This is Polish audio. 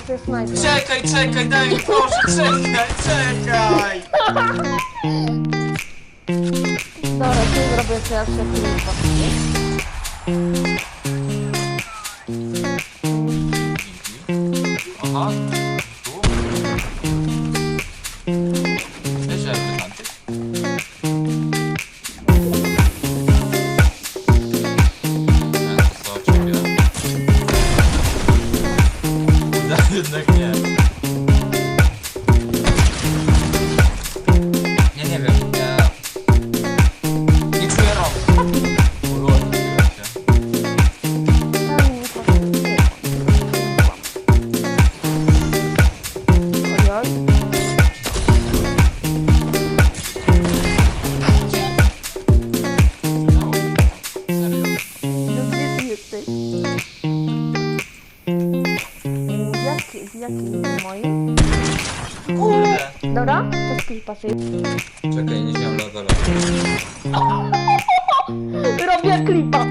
się snajper. Czekaj, czekaj, daj mi proszę, czekaj, czekaj! Dobra, ty zrobię teraz klipa. Aha, Kurde, jednak nie. jak i moi. Kurde! Dobra, to skrój pasuje. Czekaj, nie miałem lazera. Robię klipa.